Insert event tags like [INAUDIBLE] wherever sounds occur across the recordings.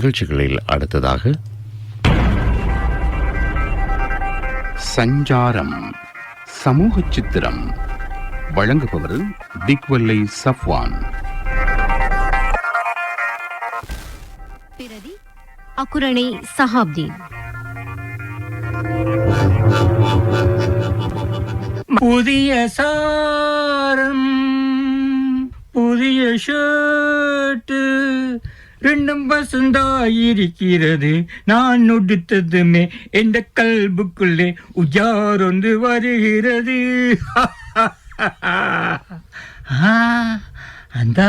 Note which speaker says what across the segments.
Speaker 1: நிகழ்ச்சிகளில் அடுத்ததாக
Speaker 2: சஞ்சாரம் சமூக சித்திரம் வழங்குபவர் திக்வல்லை சஃப்வான்.
Speaker 3: பிரதி அக்குரணை சஹாப்தீன்.
Speaker 4: புதிய சாரம் புதிய ஷர்ட்டு ரெண்டும் பசுந்தாயிருக்கிறது நான் உடுத்ததுமே எந்த கல்புக்குள்ளே உஜார் ஒன்று வருகிறது. ஆ, அந்த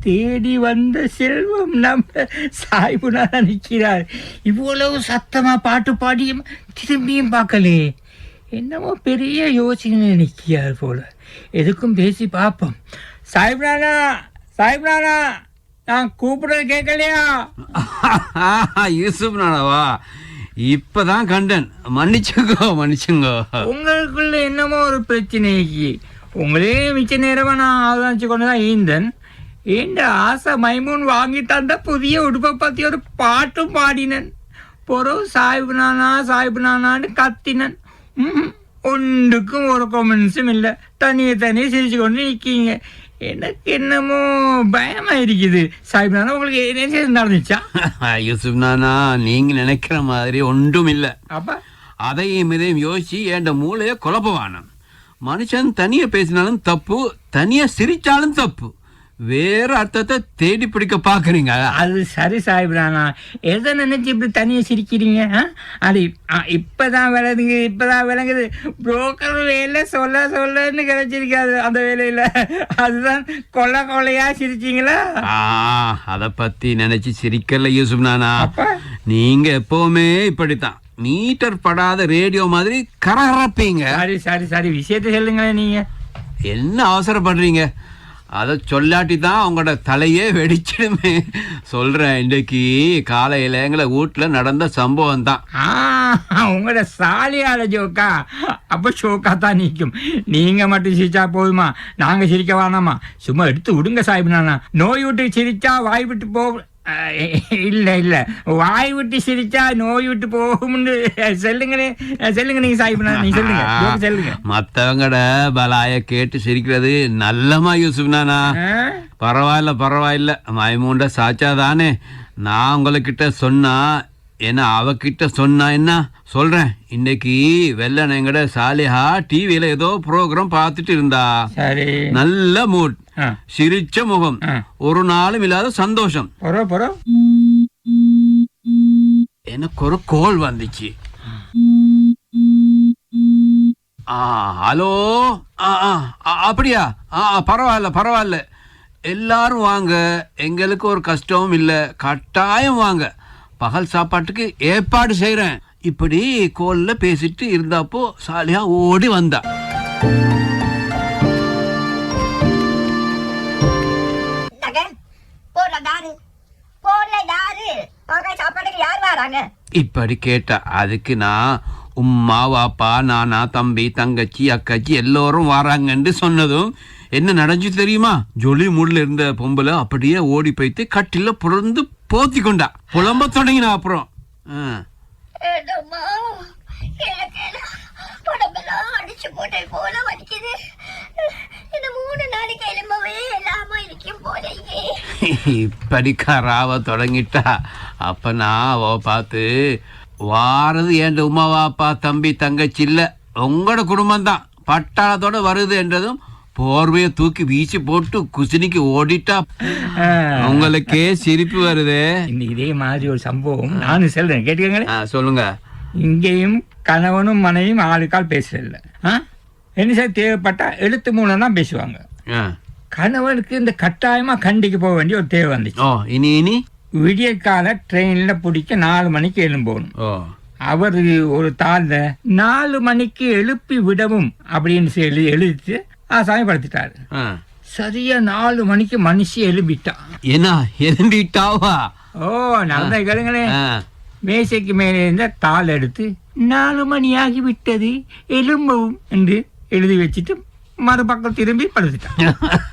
Speaker 4: தேடி வந்த செல்வம் நம்ம சாய்புனா நிற்கிறார் இவ்வளவு சத்தமா பாட்டு பாடியும் திரும்பியும் பார்க்கலே. என்னமோ பெரிய யோசனை நிற்கிறார் போல. எதுக்கும் பேசி பார்ப்போம். சாய்புரானா சாய்புரானா நான் கூப்பிடுறது கேட்கலையா?
Speaker 5: யூசுப் நானாவா இப்பதான் கண்டன். மன்னிச்சுங்கோ மன்னிச்சுங்கோ.
Speaker 4: உங்களுக்குள்ள என்னமோ ஒரு பிரச்சனைக்கு உங்களே மிச்ச நேரமா நான் ஆதாரிச்சு கொண்டு தான் ஈந்தன்? ஏண்ட ஆசை மைமூன் வாங்கி தந்த புதிய உடுப்பை பற்றி ஒரு பாட்டும் பாடினன். பொறவு சாய்பு நானா சாய்பு நானான்னு கத்தினன். ஒன்றுக்கும் ஒரு கொமெண்ட்ஸும் இல்லை. தனியே தனியே சிரிச்சு கொண்டு நிற்கீங்க எனக்கு என்னமோ பயமா இருக்குது சாய்பு நானா உங்களுக்கு என்ன நடந்துச்சா? [LAUGHS]
Speaker 5: யூசுப் நானா நீங்க நினைக்கிற மாதிரி ஒன்றும் இல்ல
Speaker 4: அப்பா.
Speaker 5: அதையும் இதையும் யோசிச்சு என் மூளைய குழப்பவானம். மனுஷன் தனியா பேசினாலும் தப்பு தனியா சிரிச்சாலும் தப்பு. வேற அர்த்தத்தை தேடி பிடிக்க பாக்குறீங்க.
Speaker 4: அது சரி சாஹிப்ரானா எதை நினைச்சு இப்படி தனியா சிரிக்கிறீங்க? அது இப்பதான் விளங்குது இப்பதான் விளங்குது. புரோக்கர் வேலை சொல்ல சொல்லன்னு கிடைச்சிருக்காது அந்த வேலையில. அதுதான் கொள்ள கொள்ளையா சிரிச்சீங்களா?
Speaker 5: அத பத்தி நினைச்சு சிரிக்கல யூசுப் நானா? நீங்க எப்பவுமே இப்படித்தான். மீட்டர் படாத ரேடியோ மாதிரி கரகரப்பீங்க.
Speaker 4: சரி சரி சரி. விஷயத்தை சொல்லுங்களேன் நீங்க.
Speaker 5: என்ன அவசரப்படுறீங்க? அதை சொல்லாட்டி தான் அவங்களோட தலையே வெடிச்சிடுமே. சொல்கிறேன் இன்னைக்கு காலையில் எங்களை வீட்டில் நடந்த சம்பவம் தான்
Speaker 4: ஆ உங்களோட சாலியால ஜோக்கா அப்போ ஷோக்கா தான் நிற்கும் நீங்கள் மட்டும் சிரிச்சா போதுமா? நாங்கள் சிரிக்க வேணாமா? சும்மா எடுத்து விடுங்க சாஹிப்னானா நோய் விட்டு சிரிச்சா வாய் விட்டு போ இல்ல இல்ல வாய் விட்டு சிரிச்சா நோய் விட்டு போகும்னு சொல்லுங்களே சொல்லுங்க நீங்க சாஹிப்னா நீங்க சொல்லுங்க சொல்லுங்க
Speaker 5: மத்தவங்கட பலாய கேட்டு சிரிக்கிறது நல்லமா யூசுப் நானா? பரவாயில்ல பரவாயில்ல மைமூண்ட சாச்சா தானே நான் உங்ககிட்ட சொன்னா என்ன அவகிட்ட சொன்னா என்ன? சொல்றேன். இன்னைக்கு வெள்ளன எங்கட சாலிஹா டிவியில ஏதோ ப்ரோக்ராம் பார்த்துட்டு இருந்தா.
Speaker 4: சரி.
Speaker 5: நல்ல மூட். சிரிச்ச முகம். ஒரு நாளும் இல்லாத சந்தோஷம். எனக்கு ஒரு கோல் வந்துச்சு. ஆ ஹலோ? ஆ ஆ ஆ, அப்படியா பரவாயில்ல பரவாயில்ல. எல்லாரும் வாங்க. எங்களுக்கு ஒரு கஷ்டமும் இல்லை. கட்டாயம் வாங்க. பகல் சாப்பாட்டுக்கு ஏற்பாடு செய்கிறேன் இப்படி கோல்ல பேசிட்டு இருந்தப்போ சாலியா ஓடி வந்தா. இப்படி கேட்டா அதுக்கு நான் உம்மா வாப்பா நானா தம்பி தங்கச்சி அக்காச்சி எல்லோரும் வராங்கன்னு சொன்னதும் என்ன நடந்துச்சு தெரியுமா? ஜொலி மூடில் இருந்த பொம்பளை அப்படியே ஓடி போய்த்து கட்டில புலர்ந்து போத்தி கொண்டா புலம்ப தொடங்கினா அப்புறம். ஆ.
Speaker 6: என்னம்மா? எனக்கு உடம்பெல்லாம் அடிச்சு போட்டே போல வலிக்குது. இந்த மூணு நாளைக்கு எலும்பவே இல்லாம இருக்கும் போலயே
Speaker 5: இப்படி கராவ தொடங்கிட்டா. அப்ப நான் அவ பார்த்து வாரது என் உமா வாப்பா தம்பி தங்கச்சி இல்ல. உங்களோட குடும்பம் தான் பட்டாளத்தோட வருது என்றதும் போர்வையை தூக்கி வீசி போட்டு குசினிக்கு ஓடிட்டா. உங்களுக்கே சிரிப்பு வருதே.
Speaker 4: இன்னைக்கு இதே மாதிரி ஒரு சம்பவம். நானும் சொல்றேன். கேட்டுக்கங்களேன்.
Speaker 5: ஆ, சொல்லுங்க.
Speaker 4: இங்கேயும் கணவனும் மனைவியும் ஆளுக்கால் பேசுறதில்ல என்ன சார் தேவைப்பட்டா எழுத்து மூலம் தான் பேசுவாங்க. கணவனுக்கு இந்த கட்டாயமா கண்டிக்கு போக வேண்டிய ஒரு தேவை வந்துச்சு.
Speaker 5: ஓ இனி இனி?
Speaker 4: விடிய கால ட்ரெயின்ல பிடிக்க நாலு மணிக்கு எழும்பணும்.
Speaker 5: ஓ.
Speaker 4: அவர் ஒரு தாள்ல நாலு மணிக்கு எழுப்பி விடவும் அப்படின்னு சொல்லி எழுதிட்டு ஆசாமிப்படுத்திட்டாரு
Speaker 5: ஆ.
Speaker 4: சரியா நாலு மணிக்கு மனுஷி எழுப்பிட்டான்
Speaker 5: என்ன எலும்பிட்டாவா
Speaker 4: ஓ நல்ல கேளுங்களேன்
Speaker 5: ஆ.
Speaker 4: மேசைக்கு மேலே இருந்த தாள் எடுத்து நாலு மணியாகி விட்டது எலும்பவும் என்று எழுதி வச்சுட்டு மறுபக்கம் திரும்பி படுத்துட்டான் [LAUGHS]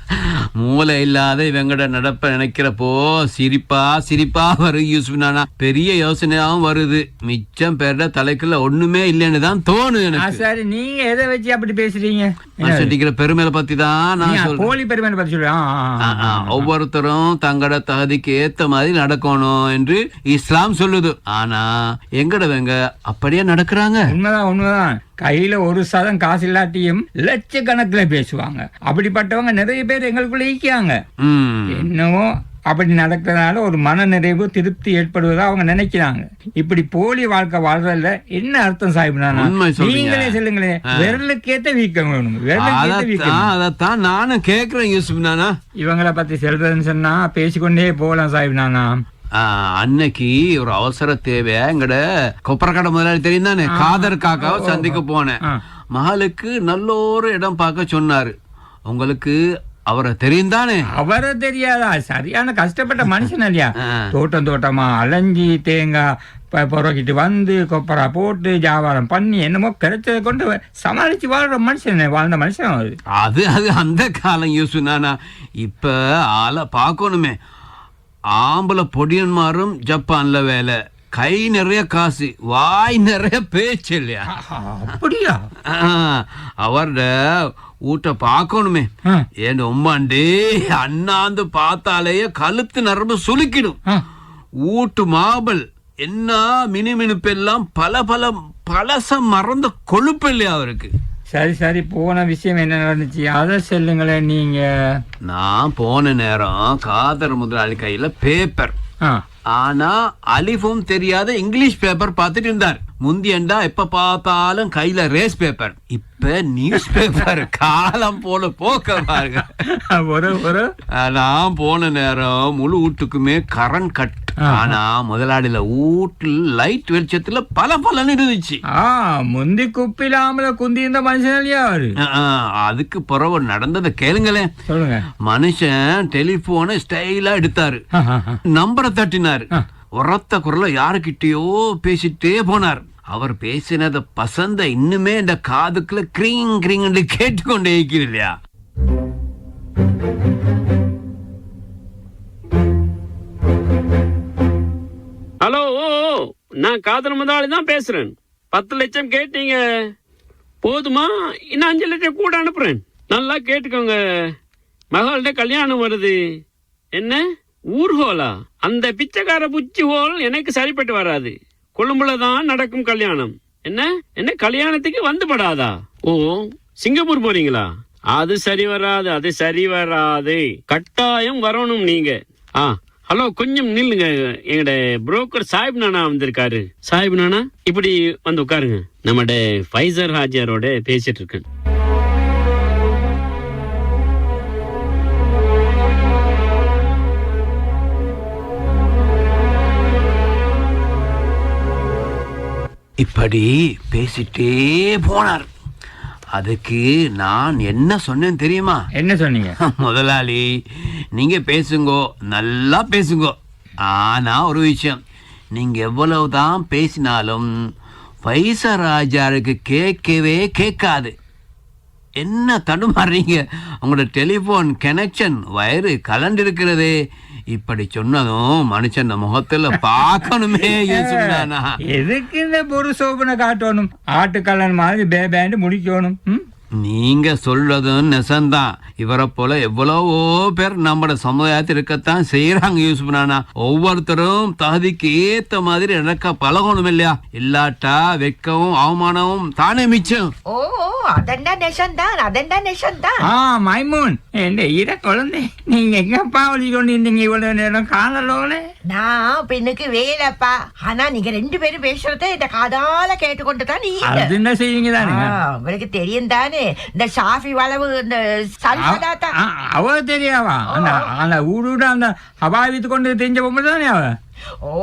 Speaker 5: மூளை இல்லாத இவங்கட நடப்ப நினைக்கிறப்போ சிரிப்பா சிரிப்பா வரும் நானா. பெரிய யோசனையாவும் வருது. மிச்சம் பேர்ட தலைக்குள்ள ஒண்ணுமே இல்லைன்னு தான் தோணு எனக்கு.
Speaker 4: சரி நீங்க எதை வச்சு அப்படி பேசுறீங்க?
Speaker 5: அடிக்கிற பெருமையை பத்தி தான் நான் சொல்றேன்.
Speaker 4: போலி பெருமை பத்தி
Speaker 5: ஆ, ஒவ்வொருத்தரும் தங்கட தகுதிக்கு ஏத்த மாதிரி நடக்கணும் என்று இஸ்லாம் சொல்லுது. ஆனா எங்கடவங்க அப்படியே நடக்கிறாங்க?
Speaker 4: உண்மைதான் உண்மைதான். கையில ஒரு சதம் காசு இல்லாட்டியும் லட்சக்கணக்குல பேசுவாங்க. அப்படிப்பட்டவங்க நிறைய பேர் எங்களுக்குள்ள ஈக்காங்க
Speaker 5: ம்.
Speaker 4: என்னவோ அப்படி நடக்கிறதுனால ஒரு மன நிறைவு திருப்தி ஏற்படுவதா அவங்க நினைக்கிறாங்க. இப்படி போலி வாழ்க்கை வாழ்றதுல என்ன அர்த்தம் சாஹிப்
Speaker 5: உண்மை சொல்றீங்க.
Speaker 4: நீங்களே சொல்லுங்களேன். விரலுக்கேத்த வீக்கம் வேணும். விரலுக்கேத்த வீக்கம்
Speaker 5: அதைத்தான் நானும் கேக்குறேன் யூசுப் நானா
Speaker 4: இவங்கள பத்தி சொல்றதுன்னு சொன்னா பேசிக்கொண்டே போகலாம் சாஹிப் நானா
Speaker 5: அன்னைக்கு ஒரு அவசர தேவையா? எங்கட கொப்பரக்கடை முதலாளி தெரியும் தானே காதர் காக்காவை சந்திக்க போனேன். மகளுக்கு நல்ல ஒரு இடம் பார்க்க சொன்னாரு. உங்களுக்கு அவரை தெரியும் தானே
Speaker 4: அவரை தெரியாதா? சரியான கஷ்டப்பட்ட மனுஷன் இல்லையா. தோட்டம் தோட்டமா அலைஞ்சி தேங்காய் பொறுக்கிட்டு வந்து கொப்பரா போட்டு வியாபாரம் பண்ணி என்னமோ கிடைச்சதை கொண்டு சமாளிச்சு வாழ்ற மனுஷன் வாழ்ந்த மனுஷன் அது
Speaker 5: அது அந்த காலம் யூசு நானா இப்ப ஆளை பார்க்கணுமே. ஆம்பளை பொடியன்மாரும் ஜப்பான்ல வேலை. கை நிறைய காசு வாய் நிறைய பேச்சு இல்லையா?
Speaker 4: அப்படியா?
Speaker 5: அவர்ட ஊட்ட பார்க்கணுமே. ஏன் உம்மாண்டி அண்ணாந்து பார்த்தாலேயே கழுத்து நரம்பு சுலுக்கிடும். ஊட்டு மாபல் என்ன மினுமினுப்பெல்லாம் பல பல பழசம் மறந்த கொழுப்பு இல்லையா அவருக்கு?
Speaker 4: சரி சரி போன விஷயம் என்ன நடந்துச்சு? அதை சொல்லுங்களேன் நீங்க.
Speaker 5: நான் போன நேரம் காதர் முதலாளி கையில பேப்பர் ஆனா அலிஃபும் தெரியாத இங்கிலீஷ் பேப்பர் பார்த்துட்டு இருந்தார். முந்தியண்டா எப்ப பார்த்தாலும் கையில ரேஸ் பேப்பர் இப்ப நியூஸ் பேப்பர் [LAUGHS] காலம் போல போக்க பாருங்க. நான் போன நேரம் முழு வீட்டுக்குமே கரண்ட் கட் ஆனா முதலாளியில வீட்டுல லைட் வெளிச்சத்துல பல பலன்னு இருந்துச்சு
Speaker 4: முந்தி குப்பிலாமல குந்தி இருந்த மனுஷன் இல்லையா அவரு
Speaker 5: அதுக்கு பிறகு நடந்ததை கேளுங்களேன்.
Speaker 4: சொல்லுங்க.
Speaker 5: மனுஷன் டெலிபோனை ஸ்டைலா எடுத்தாரு. நம்பரை தட்டினாரு. உரத்த குரல்ல யாருக்கிட்டயோ பேசிட்டே போனார். அவர் பேசினத பசந்த இன்னுமே இந்த காதுக்குள்ள கிரீங் கிரீங் கேட்டுக்கொண்டே இருக்கிறது இல்லையா
Speaker 1: நான் காதல் முதலாளி தான் பேசுகிறேன் பத்து லட்சம் கேட்டீங்க. போதுமா? இன்னும் அஞ்சு லட்சம் கூட அனுப்புகிறேன் நல்லா கேட்டுக்கோங்க. மகள்கிட்ட கல்யாணம் வருது. என்ன? ஊர் ஹோலா? அந்த பிச்சைக்கார புச்சி ஹோல் எனக்கு சரிப்பட்டு வராது. கொழும்புல தான் நடக்கும் கல்யாணம். என்ன? என்ன கல்யாணத்துக்கு வந்து படாதா? ஓ சிங்கப்பூர் போறீங்களா? அது சரி வராது அது சரி வராது. கட்டாயம் வரணும் நீங்க. ஆ ஹலோ கொஞ்சம் நில்லுங்க. எங்கட புரோக்கர் சாஹிப் நானா வந்திருக்காரு. சாஹிப் நானா இப்படி வந்து உட்காருங்க. நம்மட ஃபைசர் ஹாஜியாரோட பேசிட்டு இருக்கேன்.
Speaker 5: இப்படி பேசிட்டே போனார். அதுக்கு நான் என்ன சொன்னேன் தெரியுமா?
Speaker 4: என்ன சொன்னீங்க? [LAUGHS]
Speaker 5: முதலாளி நீங்க பேசுங்கோ நல்லா பேசுங்கோ. ஆனா ஒரு விஷயம் நீங்க எவ்வளவுதான் பேசினாலும் பைசா ராஜாருக்கு கேட்கவே கேட்காது. என்ன தடுமாறுறீங்க உங்களோட டெலிஃபோன் கனெக்ஷன் வயரு கலண்டிருக்கிறதே. இப்படி சொன்னதும் மனுஷன் முகத்துல பார்க்கணுமே [LAUGHS] சொன்னானா?
Speaker 4: எதுக்கு இந்த பொரு சோப்பனை காட்டணும்? ஆட்டுக்கல்லன் மாதிரி பே பேண்டு முடிக்கணும்?
Speaker 5: நீங்க சொல்றதும் நெசந்தான். இவரை போல எவ்வளவோ பேர் நம்ம சமுதாயத்தில் இருக்கத்தான் செய்யறாங்க யூசுப் நானா. ஒவ்வொருத்தரும் தகுதிக்கு ஏத்த மாதிரி நடக்க பழகணும் இல்லையா? இல்லாட்டா வெக்கவும் அவமானமும் தானே மிச்சம்.
Speaker 6: ஓ அதெண்டா நெஷன்தான் அதெண்டா நெஷன்தான்
Speaker 4: ஆ மைமூன் என் ஈர குழந்தை. நீங்க எங்கப்பா ஒளி கொண்டு இருந்தீங்க இவ்வளவு நேரம்? காணலோல
Speaker 6: நான் பெண்ணுக்கு வேலைப்பா. ஆனா நீங்க ரெண்டு பேரும் பேசுறத இந்த காதால கேட்டுக்கொண்டு தான் நீங்க.
Speaker 4: அது என்ன செய்வீங்க
Speaker 6: ஆ, உங்களுக்கு தெரியும் தானே. இந்த ஷாஃபி வளவு இந்த சல்ஃபதாத்தா
Speaker 4: ஆ, அவ தெரியாவா? அந்த ஊடு அந்த அபாவித்து கொண்டு தெரிஞ்ச பொம்மை தானே அவ?
Speaker 6: ஓ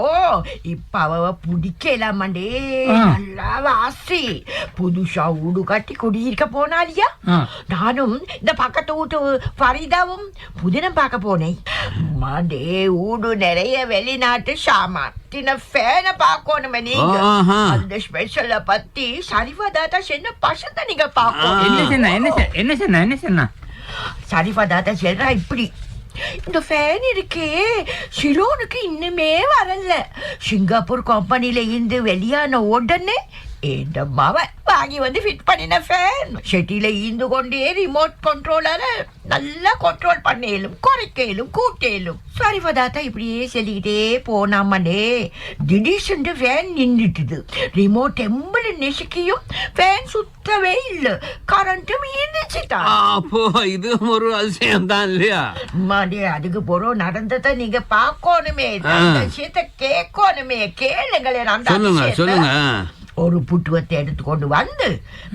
Speaker 6: இப்ப அவ பிடிக்கலாமாண்டே
Speaker 4: ஆ.
Speaker 6: நல்லா வாசி புதுசா ஊடு கட்டி குடியிருக்க போனாலியா. நானும் இந்த பக்கத்து வீட்டு ஃபரிதாவும் புதினம் பார்க்க போனேன் மாண்டே ஊடு நிறைய வெளிநாட்டு சாமான் தின ஃபேனை பார்க்கணுமே நீங்க. அந்த ஸ்பெஷலை பத்தி சரிவா தாத்தா சின்ன பசங்க நீங்க பார்க்கணும்
Speaker 4: என்ன சொன்ன என்ன சொன்ன என்ன சொன்ன
Speaker 6: சரிஃபா தாத்தா சொல்றா இப்படி இந்த ஃபேன் இருக்கே. ஷிலோனுக்கு இன்னுமே வரல. சிங்கப்பூர் கம்பெனில இருந்து வெளியான உடனே இந்த மவன் வாங்கி வந்து ஃபிட் பண்ணின ஃபேன் ஷெட்டில ஈந்து கொண்டே ரிமோட் கண்ட்ரோலர நல்லா கண்ட்ரோல் பண்ணேலும் குறைக்கலும் கூட்டேலும். சரி தாத்தா இப்படியே சொல்லிக்கிட்டே போனாமனே திடீர்னு ஃபேன் நின்றுட்டுது. ரிமோட் எம்பது நெசுக்கியும் ஃபேன் சுத்தவே இல்லை. கரண்ட்டும் ஈந்துச்சுட்டான்
Speaker 5: அப்போ இது ஒரு அதிசயம் தான் இல்லையா?
Speaker 6: அம்மாடி அதுக்கு போறோம் நடந்ததை நீங்க பார்க்கணுமே. அந்த விஷயத்தை கேட்கணுமே. கேளுங்களேன் அந்த
Speaker 5: சொல்லுங்க. சொல்லுங்க.
Speaker 6: ஒரு புட்டுவத்தை எடுத்துக்கொண்டு வந்து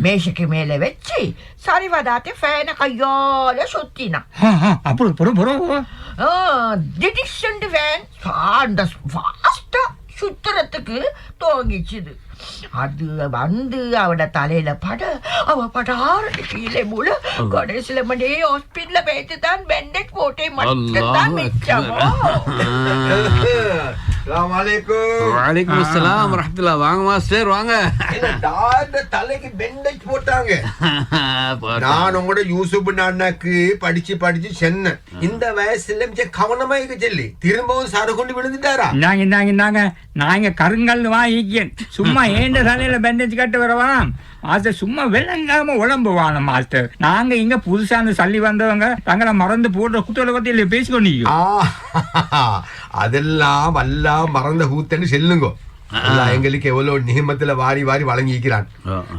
Speaker 6: மேஷைக்கு மேல வச்சு சரிவதாத்தை ஃபேனை கையால சுத்தினான்.
Speaker 4: அப்புறம் புறம் புறம்
Speaker 6: திடீர்னு ஃபேன் அந்த ஃபாஸ்டா சுத்துறதுக்கு தோங்கிச்சுது அது வந்து அவட தலையில பட அவ படாரட்டு கீழே முழு. கடைசியில மண்டே ஹாஸ்பிட்டல்ல போயிட்டு தான் பெண்டேஜ் போட்டே மட்டும் தான் மிச்சமோ
Speaker 5: வலைக்கும் அஸ்ஸலாம் வரஹ்மத்துல்லாஹ். வாங்க மாஸ்டர் வாங்க.
Speaker 7: தலைக்கு பெண்டேஜ் போட்டாங்க. [LAUGHS] நான் உங்களோட யூசுப் அண்ணாக்கு படிச்சு படிச்சு சென்னேன். இந்த வயசுல மிச்சம் கவனமா இருக்க சொல்லி. திரும்பவும் சரு கொண்டு விழுந்துட்டாரா?
Speaker 4: இந்தாங்க இந்தாங்க நாங்க கருங்கல் வாங்கிக்கேன் சும்மா நீண்ட சாலையில பேண்டேஜ் கட்டு வரவாம். மாஸ்டர் சும்மா விளங்காம உடம்பு வாழம் மாஸ்டர். நாங்க இங்க புதுசா அந்த சல்லி வந்தவங்க தங்களை மறந்து போடுற குத்தலை பத்தி இல்ல பேசிக்கொண்டீங்க [LAUGHS]
Speaker 7: அதெல்லாம் எல்லாம் மறந்த கூத்தன்னு செல்லுங்க. எங்களுக்கு எவ்வளவு நியமத்துல வாரி வாரி வழங்கிக்கிறான்.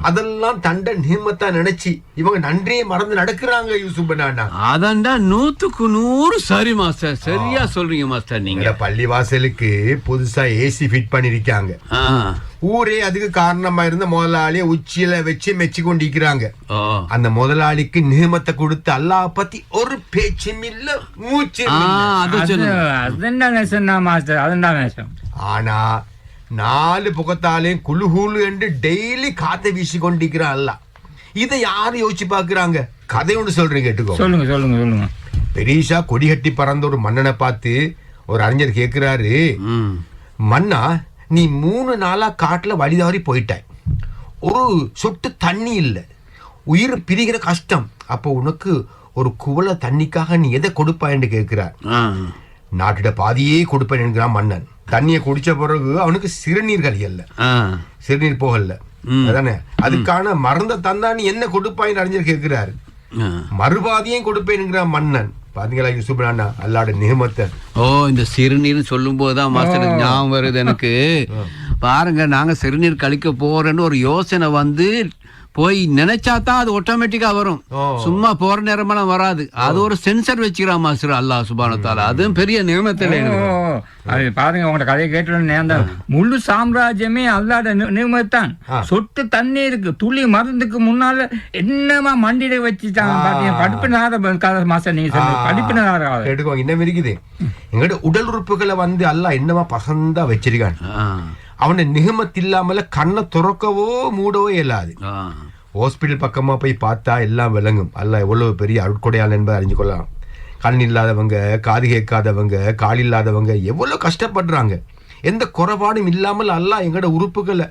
Speaker 7: அதெல்லாம் தண்ட நியமத்தா நினைச்சு இவங்க நன்றியை மறந்து நடக்கிறாங்க யூசுப்
Speaker 5: அதான்டா நூத்துக்கு நூறு சரி மாஸ்டர். சரியா சொல்றீங்க மாஸ்டர் நீங்க.
Speaker 7: எங்க பள்ளிவாசலுக்கு புதுசா ஏசி ஃபிட் பண்ணிருக்காங்க. ஊரே அதுக்கு காரணமா இருந்த முதலாளிய உச்சியில வச்சு மெச்சு கொண்டிருக்கிறாங்க அந்த முதலாளிக்கு நியமத்தை கொடுத்து அல்லாஹ் பத்தி ஒரு பேச்சும் இல்ல மூச்சும்
Speaker 5: ஆ,
Speaker 7: இல்ல.
Speaker 5: அது
Speaker 4: அது
Speaker 5: சொல்லுங்க
Speaker 4: அதுதான் நேசம் மாஸ்டர். அதுதான் நேசம்
Speaker 7: ஆனா நாலு புகத்தாலையும் குழுகுழு என்று டெய்லி காத்த வீசி கொண்டிருக்கிறான் இதை யாரு யோசிச்சு பாக்குறாங்க கதை ஒன்று சொல்றீங்க கேட்டுக்கோ
Speaker 4: சொல்லுங்க சொல்லுங்க சொல்லுங்க
Speaker 7: பெரிசா கொடி கட்டி பறந்த ஒரு மன்னனை பார்த்து ஒரு அறிஞர் கேக்குறாரு
Speaker 5: ம்.
Speaker 7: மன்னா நீ மூணு நாளா காட்டுல வழி தவறி போயிட்டாய் ஒரு சொட்டு தண்ணி இல்லை உயிர் பிரிகிற கஷ்டம் அப்போ உனக்கு ஒரு குவளை தண்ணிக்காக நீ எதை கொடுப்பாய்ன்னு கேட்கிறார். நாட்டிட பாதியே கொடுப்பேன் என்கிறான் மன்னன் தண்ணியை குடிச்ச பிறகு அவனுக்கு சிறுநீர் கழியல்ல. சிறுநீர் போகல. அதானே? அதுக்கான மருந்த தந்தா நீ என்ன கொடுப்பாய்ன்னு அறிஞர் கேட்கிறாரு. மறுபாதியும் கொடுப்பேன்ங்கிறான் மன்னன். பாத்தீங்களா யூசுப் அண்ணா? அல்லாட நியமத்தை
Speaker 5: ஓ இந்த சிறுநீர் சொல்லும் போதுதான் மாஸ்டர் ஞாபகம் வருது எனக்கு. பாருங்க நாங்க சிறுநீர் கழிக்க போறேன்னு ஒரு யோசனை வந்து போய் நினைச்சா தான் அது ஆட்டோமேட்டிக்கா வரும். சும்மா போற நேரமெல்லாம் வராது. அது ஒரு சென்சர் வச்சுக்கிறான் மாஸ்டர் அல்லாஹ் சுபானத்தால. அதுவும் பெரிய நியமத்தில்
Speaker 4: அது பாருங்க உங்களோட கதையை கேட்டு முழு சாம்ராஜ்யமே அல்லாத நியமத்தான். சொட்டு தண்ணீருக்கு துளி மருந்துக்கு முன்னால என்னமா மண்டியில வச்சுட்டாங்க பாத்தீங்க படிப்பினார மாஸ்டர் நீங்க சொல்லுங்க படிப்பினார
Speaker 7: எடுக்கோ இன்னும் இருக்குது எங்கட உடல் உறுப்புகளை வந்து அல்லாஹ் என்னமா பசந்தா வச்சிருக்கான். அவனை நிகமத் இல்லாமல கண்ணை துறக்கவோ மூடவோ இயலாது. ஹாஸ்பிட்டல் பக்கமா போய் பார்த்தா எல்லாம் விளங்கும். அல்லாஹ் எவ்வளவு பெரிய அருட்கொடையாள் என்பதை அறிஞ்சு கொள்ளலாம். கண் இல்லாதவங்க காது கேட்காதவங்க கால் இல்லாதவங்க எவ்வளவு கஷ்டப்படுறாங்க. எந்த குறைபாடும் இல்லாமல் அல்லாஹ் எங்கட உறுப்புகளை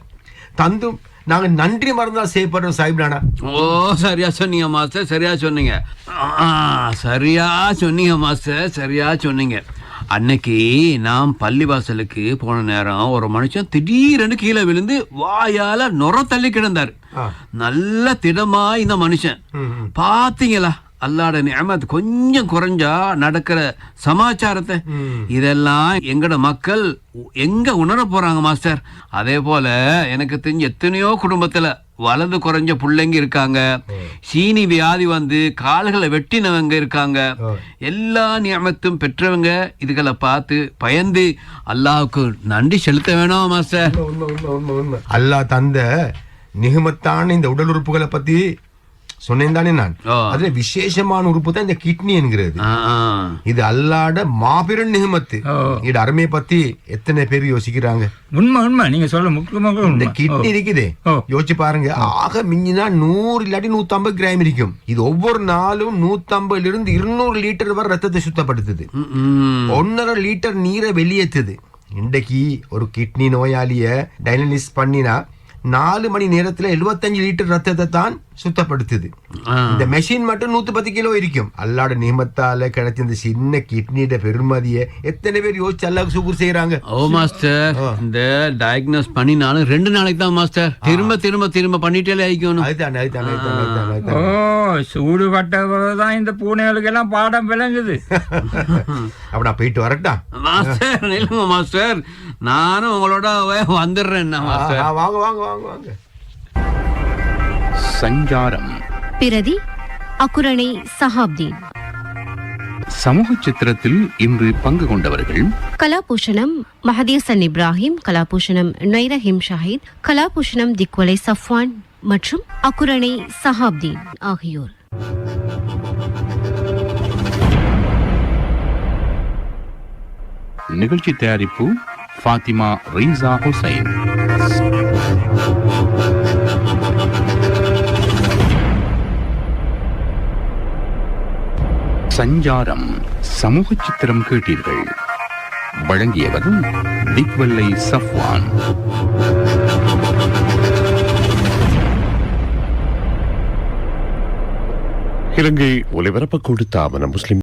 Speaker 7: தந்தும் நாங்க நன்றி மறந்தா செய்யப்படுறோம் சாஹிப் நானா.
Speaker 5: ஓ சரியா சொன்னீங்க மாஸ்டர். சரியா சொன்னீங்க. ஆ, சரியா சொன்னீங்க மாஸ்டர். சரியா சொன்னீங்க. அன்னைக்கு நான் பள்ளிவாசலுக்கு போன நேரம் ஒரு மனுஷன் திடீரென்னு கீழே விழுந்து வாயால நுர தள்ளி கிடந்தார். நல்ல திடமா இந்த மனுஷன். பாத்தீங்களா அல்லாட நியமத் கொஞ்சம் குறைஞ்சா நடக்கிற சமாச்சாரத்தை. இதெல்லாம் எங்கட மக்கள் எங்க உணர போறாங்க மாஸ்டர் அதே போல எனக்கு தெரிஞ்ச எத்தனையோ குடும்பத்துல வலது குறைஞ்ச பிள்ளைங்க இருக்காங்க சீனி வியாதி வந்து கால்களை வெட்டினவங்க இருக்காங்க. எல்லா நியமத்தும் பெற்றவங்க இதுகளை பார்த்து பயந்து அல்லாவுக்கு நன்றி செலுத்த வேணாம் மாஸ்டர்.
Speaker 7: அல்லாஹ் தந்த நிகமத்தான இந்த உடல் உறுப்புகளை பத்தி சொன்னேன் தானே நான். அதுல விசேஷமான உறுப்பு தான் இந்த கிட்னி என்கிறது. இது அல்லாட மாபெரும் நிகமத்து. இது அருமையை பத்தி எத்தனை பேர் யோசிக்கிறாங்க
Speaker 4: உண்மை உண்மை நீங்க சொல்ல முக்கியமாக
Speaker 7: இந்த கிட்னி. இருக்குதே. யோசிச்சு பாருங்க ஆக மிஞ்சினா நூறு இல்லாட்டி நூத்தம்பது கிராம் இருக்கும் இது ஒவ்வொரு நாளும் நூத்தம்பதுல இருந்து இருநூறு லிட்டர் வரை ரத்தத்தை சுத்தப்படுத்துது. ஒன்னரை லிட்டர் நீரை வெளியேற்றுது இன்றைக்கு ஒரு கிட்னி நோயாளிய டைனலிஸ் பண்ணினா நாலு மணி நேரத்துல 75 லிட்டர் ரத்தத்தை தான் சுத்தப்படுத்துது. இந்த மெஷின் மட்டும் நூத்தி பத்து கிலோ இருக்கும். அல்லாட நியமத்தால கிடைச்ச இந்த சின்ன கிட்னியோட பெருமதியை எத்தனை பேர் யோசிச்சு அல்லாவுக்கு சுகுர் செய்யறாங்க
Speaker 5: ஓ மாஸ்டர். இந்த டயக்னோஸ் பண்ணினாலும் ரெண்டு நாளைக்கு தான் மாஸ்டர். திரும்ப திரும்ப திரும்ப பண்ணிட்டே ஆயிக்கணும்.
Speaker 7: அதுதான் அதுதான்
Speaker 4: ஓ. சூடு பட்ட தான் இந்த பூனைகளுக்கெல்லாம் பாடம் விளங்குது.
Speaker 7: அப்ப நான் போயிட்டு வரட்டா?
Speaker 5: Master master. நானும் உங்களோட வந்துடுறேன் நான் மாஸ்டர்.
Speaker 7: ஆ, வாங்க வாங்க வாங்க வாங்க.
Speaker 2: சஞ்சாரம்.
Speaker 3: பிரதி அக்குரணை சஹாப்தீன்.
Speaker 2: சமூக சித்திரத்தில் இன்று பங்கு கொண்டவர்கள்
Speaker 3: கலாபூஷணம் மஹதீசன் இப்ராஹிம் கலாபூஷணம் நைரஹிம் ஷாஹித் கலாபூஷணம் திக்வலை சஃப்வான் மற்றும் அக்குரணை சஹாப்தீன் ஆகியோர்.
Speaker 2: நிகழ்ச்சி தயாரிப்பு ஃபாத்திமா ரீசா ஹுசைன் சஞ்சாரம் சமூக சித்திரம் கேட்டீர்கள். வழங்கியவர் திக்வல்லை சஃப்வான்.
Speaker 8: இலங்கை ஒலிபரப்பு கொடுத்த முஸ்லிம்